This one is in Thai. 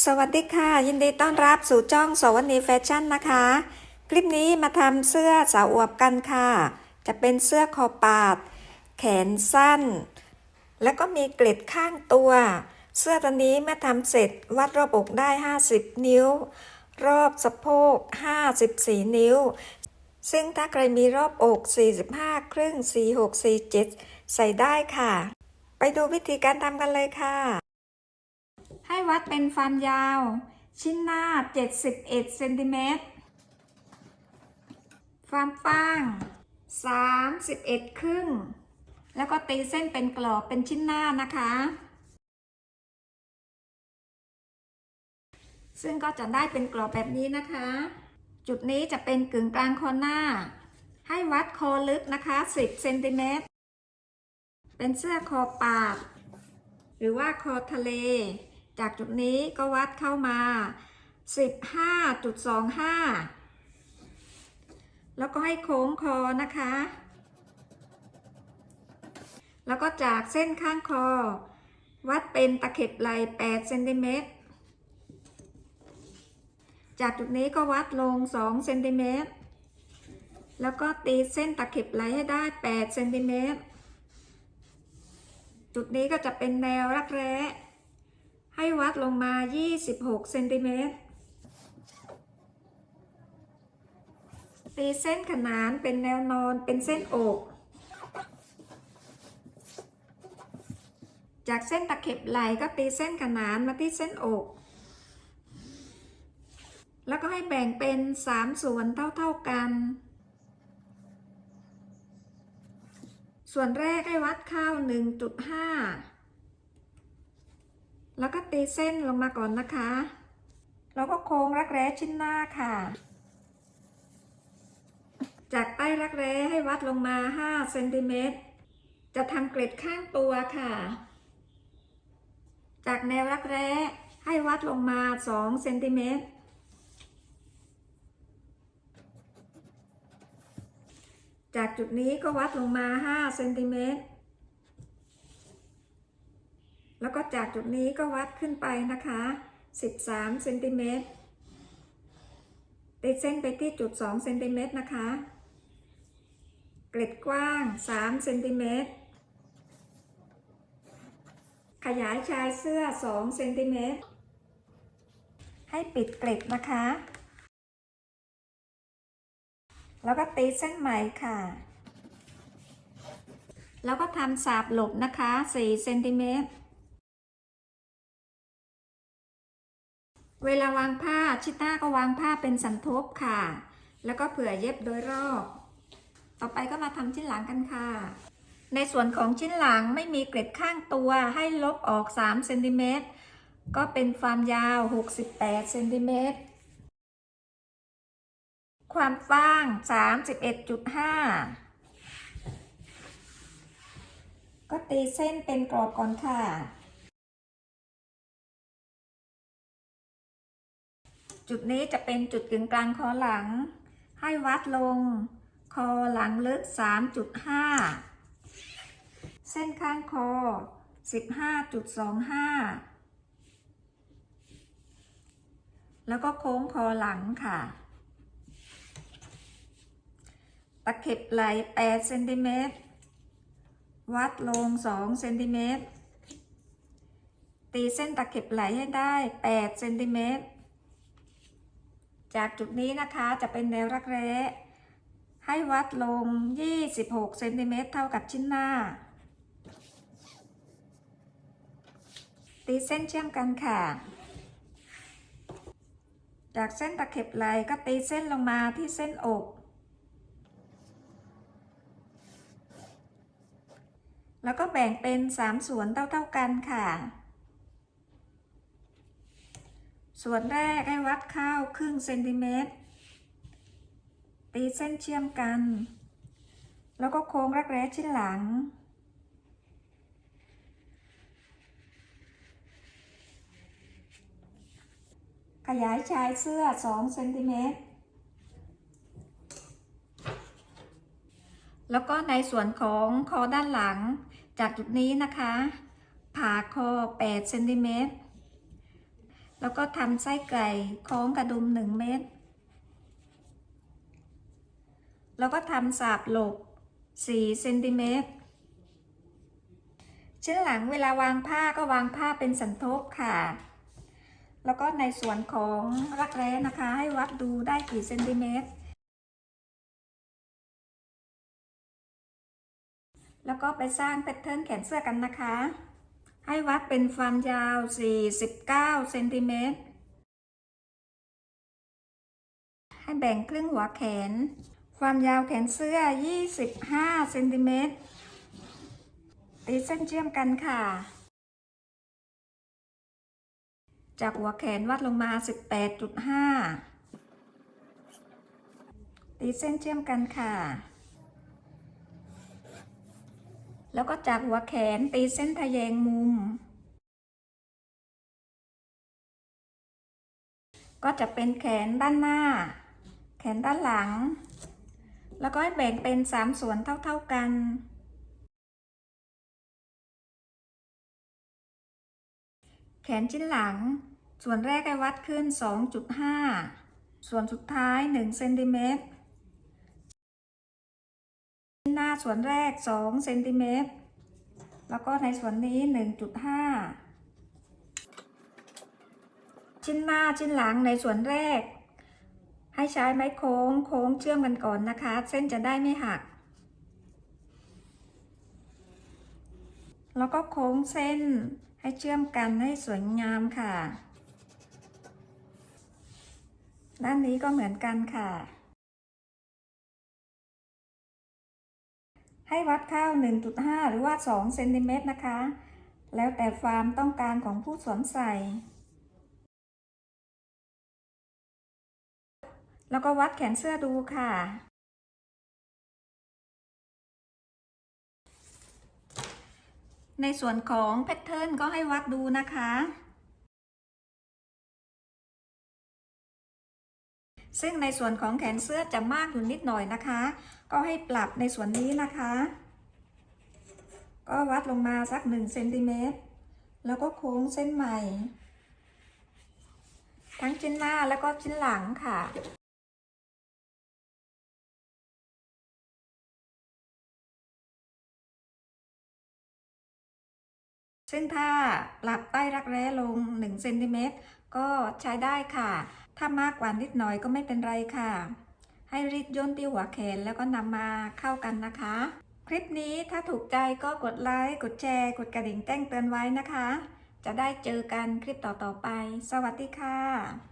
สวัสดีค่ะ ยินดีต้อนรับสู่จ้องสวนีแฟชั่นนะคะ คลิปนี้มาทำเสื้อสาวอวบกันค่ะ จะเป็นเสื้อคอปาด แขนสั้น แล้วก็มีเกล็ดข้างตัว เสื้อตัวนี้เมื่อทำเสร็จวัดรอบอกได้ 50 นิ้ว รอบสะโพก 54 นิ้ว ซึ่งถ้าใครมีรอบอก 45 ครึ่ง 46 47 ใส่ได้ค่ะ ไปดูวิธีการทำกันเลยค่ะ ให้วัดเป็นความยาว ชิ้นหน้า 71เซนติเมตรความกว้าง 31 ครึ่ง แล้วก็ตีเส้นเป็นกรอบเป็นชิ้นหน้านะคะ ซึ่งก็จะได้เป็นกรอบแบบนี้นะคะ จุดนี้จะเป็นกึ่งกลางคอหน้า ให้วัดคอลึกนะคะ 10เซนติเมตร เป็นเสื้อคอปาด หรือว่าคอทะเล จากจุดนี้ก็วัดเข้ามา 15.25 แล้วก็ให้โค้งคอนะคะ แล้วก็จากเส้นข้างคอ วัดเป็นตะเข็บไหล8เซนติเมตร จากจุดนี้ก็วัดลง 2 เซนติเมตร แล้วก็ตีเส้นตะเข็บไหลให้ได้ 8 เซนติเมตร จุดนี้ก็จะเป็นแนวรักแร้ ให้วัดลงมา 26เซนติเมตร ตีเส้นขนานเป็นแนวนอนเป็นเส้นอก จากเส้นตะเข็บไหล่ก็ตีเส้นขนานมาที่เส้นอก แล้วก็ให้แบ่งเป็น 3 ส่วนเท่าๆกัน ส่วนแรกให้วัดเข้า1.5 แล้วก็ตีเส้นลงมาก่อนนะคะ แล้วก็โค้งรักแร้ชิ้นหน้าค่ะ จากใต้รักแร้ให้วัดลงมา 5 เซนติเมตร จะทำเกล็ดข้างตัวค่ะ จากแนวรักแร้ให้วัดลงมา 2 เซนติเมตรจากจุดนี้ก็วัดลงมา 5 เซนติเมตร แล้วก็ จากจุดนี้ก็วัดขึ้นไปนะคะ 13เซนติเมตรติดเส้นไปที่จุด2เซนติเมตรนะคะ เกล็ดกว้าง3เซนติเมตร ขยายชายเสื้อ2เซนติเมตร ให้ปิดเกล็ดนะคะ แล้วก็ตีเส้นไหม่ค่ะ แล้วก็ทำสาบหลบนะคะ4เซนติเมตร เวลาวางผ้าชิต้าก็วางผ้าเป็นสันทบค่ะ แล้วก็เผื่อเย็บโดยรอบ ต่อไปก็มาทำชิ้นหลังกันค่ะ ในส่วนของชิ้นหลังไม่มีเกล็ดข้างตัวให้ลบออก3เซนติเมตรก็เป็นความยาว 68เซนติเมตร ความกว้าง 31.5 ก็ตีเส้นเป็นกรอบก่อนค่ะ จุดนี้จะเป็นจุดกึ่งกลางคอหลัง ให้วัดลง คอหลังลึก 3.5 เส้นข้างคอ 15.25 แล้วก็โค้งคอหลังค่ะ ตะเข็บไหล่8เซนติเมตร วัดลง 2 เซนติเมตรตีเส้นตะเข็บไหลให้ได้ 8 เซนติเมตร จากจุดนี้นะคะจะเป็นแนวรักแร้ ให้วัดลง 26 เซนติเมตรเท่ากับชิ้นหน้า ตีเส้นเชื่อมกันค่ะ จากเส้นตะเข็บไหลก็ตีเส้นลงมาที่เส้นอก แล้วก็แบ่งเป็น 3 ส่วนเท่าๆกันค่ะ ส่วนแรกให้วัดเข้าครึ่งเซนติเมตร ตีเส้นเชื่อมกัน แล้วก็โค้งรักแร้ชิ้นหลัง ขยายชายเสื้อ2เซนติเมตร แล้วก็ในส่วนของคอด้านหลัง จากจุดนี้นะคะ ผ่าคอ8เซนติเมตร แล้วก็ทำไส้ไก่คล้องกระดุม1เม็ด แล้วก็ทำสาบหลบ4เซนติเมตรชิ้นหลังเวลาวางผ้าก็วางผ้าเป็นสันทบค่ะ แล้วก็ในส่วนของรักแร้นะคะ ให้วัดดูได้กี่เซนติเมตร แล้วก็ไปสร้างแพทเทิร์นแขนเสื้อกันนะคะ ให้วัดเป็นความยาว 49 เซนติเมตร ให้แบ่งครึ่งหัวแขน ความยาวแขนเสื้อ 25 เซนติเมตร ตีเส้นเชื่อมกันค่ะ จากหัวแขนวัดลงมา 18.5 ตีเส้นเชื่อมกันค่ะ แล้วก็จากหัวแขนตีเส้นทะแยงมุม ก็จะเป็นแขนด้านหน้า แขนด้านหลัง แล้วก็ให้แบ่งเป็น 3 ส่วนเท่า ๆกัน แขนชิ้นหลัง ส่วนแรกให้วัดขึ้น 2.5 ส่วนสุดท้าย1เซนติเมตร นหน้าส่วนแรก2เซนติเมตรแล้วก็ในส่วนนี้ 1.5 ชิ้นหน้าชิ้นหลังในส่วนแรก ให้ใช้ไม้โค้งโค้งเชื่อมกันก่อนนะคะ เส้นจะได้ไม่หัก แล้วก็โค้งเส้นให้เชื่อมกันให้สวยงามค่ะ ด้านนี้ก็เหมือนกันค่ะ ให้วัดข้าว 1.5 หรือว่า 2 เซนติเมตรนะคะ แล้วแต่ความต้องการของผู้สวมใส่ แล้วก็วัดแขนเสื้อดูค่ะ ในส่วนของแพทเทิร์นก็ให้วัดดูนะคะ ซึ่งในส่วนของแขนเสื้อจะมากอยู่นิดหน่อยนะคะ ก็ให้ปรับในส่วนนี้นะคะ ก็วัดลงมาสัก1เซนติเมตรแล้วก็โค้งเส้นใหม่ ทั้งชิ้นหน้าแล้วก็ชิ้นหลังค่ะซึ่งถ้าปรับใต้รักแร้ลง1เซนติเมตรก็ใช้ได้ค่ะ ถ้ามากกว่านิดหน่อยก็ไม่เป็นไรค่ะ ให้รีดย่นที่หัวแขนแล้วก็นำมาเข้ากันนะคะ คลิปนี้ถ้าถูกใจก็กดไลค์กดแชร์ กดกระดิ่งแจ้งเตือนไว้นะคะ จะได้เจอกันคลิปต่อๆไป สวัสดีค่ะ